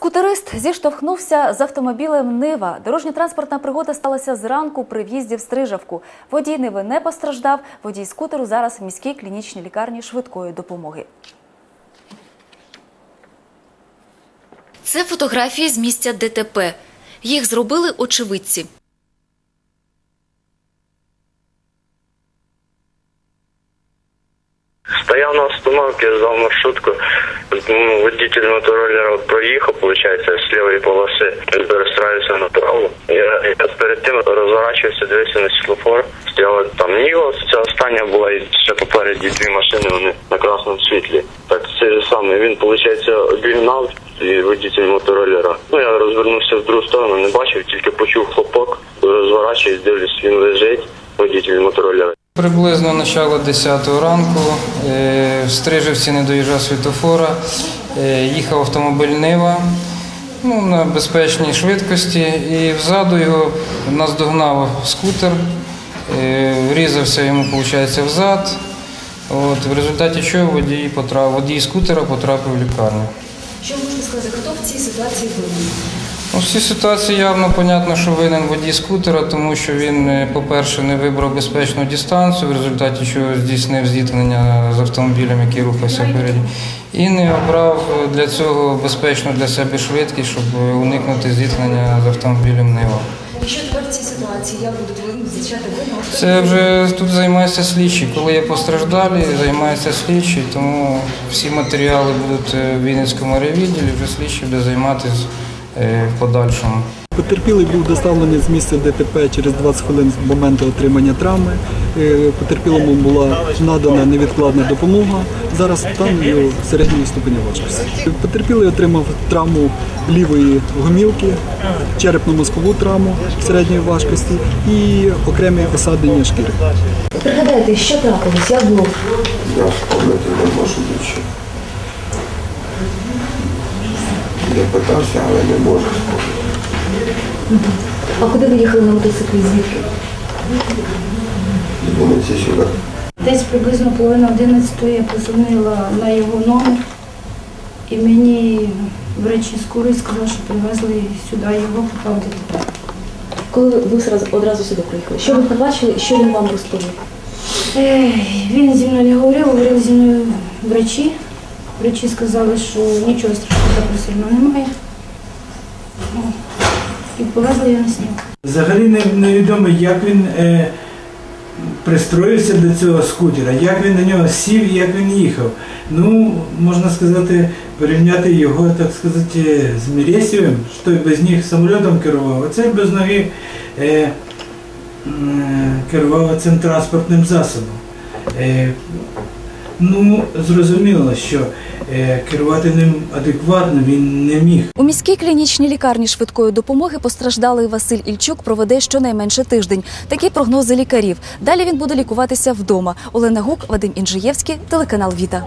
Скутерист зіштовхнувся з автомобілем Нива. Дорожньо-транспортна пригода сталася зранку при в'їзді в Стрижавку. Водій Ниви не постраждав. Водій скутеру зараз в міській клінічній лікарні швидкої допомоги. Це фотографії з місця ДТП. Їх зробили очевидці. Стоял на остановке, ждал маршрутку. Водитель мотороллера проехал, получается, с левой полосы. Перестраивался направо. Я, я перед тим розворачивався, дивився на світлофор. Стояла там Ніва, ця остання була і ще попереді дві машини, вони на красному світлі. Так, це ж саме. Він, виходить, обігнав і водитель мотороллера. Ну, я розвернувся в другу сторону, не бачив, тільки почув хлопок, розворачуюсь, дивлюсь, він лежить, водитель мотороллера. Приблизно начало 10 ранку е, в Стрижівці не доїжджав світофора, е, їхав автомобіль Нива ну, на безпечній швидкості і взаду його наздогнав скутер, е, врізався йому, виходить, взад. От, в результаті чого водій, потрапив, водій скутера потрапив в лікарню. Що можна сказати, хто в цій ситуації винен? Ну, в цій ситуації явно понятно, що винен водій скутера, тому що він, е, по-перше, не вибрав безпечну дистанцію, в результаті чого здійснив зіткнення з автомобілем, який рухався впереді, і не обрав е, для цього безпечну для себе швидкість, щоб е, уникнути зіткнення з автомобілем Нива. Що тепер в цій ситуації? Як будуть ви- визначати? Це вже тут займається слідчий. Коли є постраждалі, займається слідчий, тому всі матеріали будуть в Вінницькому райвідділі, вже слідчий буде займатися в подальшому. Потерпілий був доставлений з місця ДТП через 20 хвилин з моменту отримання травми. Е, Потерпілому була надана невідкладна допомога. Зараз стан його середньої ступеня важкості. Потерпілий отримав травму лівої гомілки, черепно-мозкову травму середньої важкості і окремі осадення шкіри. Пригадайте, що трапилось? Як було? Я вспомнити не можу нічого. Я питався, але не можу. А куди ви їхали на мотоциклі? Звідки? З вулиці сюди. Десь приблизно половина 11 я позвонила на його номер, і мені врачі скорої сказали, що привезли сюди його, попав ДТП. Коли ви одразу, одразу сюди приїхали? Що ви побачили і що він вам розповів? Е, Він зі мною не говорив, говорили зі мною врачі. Врачі сказали, що нічого страшного сильного немає. І повезли його на сніг. Взагалі невідомо, як він е, пристроївся до цього скутера, як він на нього сів і як він їхав. Ну, можна сказати, порівняти його, так сказати, з Мірєсєвим, що без ніг самольотом керував, а цей без ноги е, м, керував цим транспортним засобом. Е, ну, зрозуміло, що е, керувати ним адекватно він не міг. У міській клінічній лікарні швидкої допомоги постраждалий Василь Ільчук проведе щонайменше тиждень. Такі прогнози лікарів. Далі він буде лікуватися вдома. Олена Гук, Вадим Інжиєвський, телеканал Віта.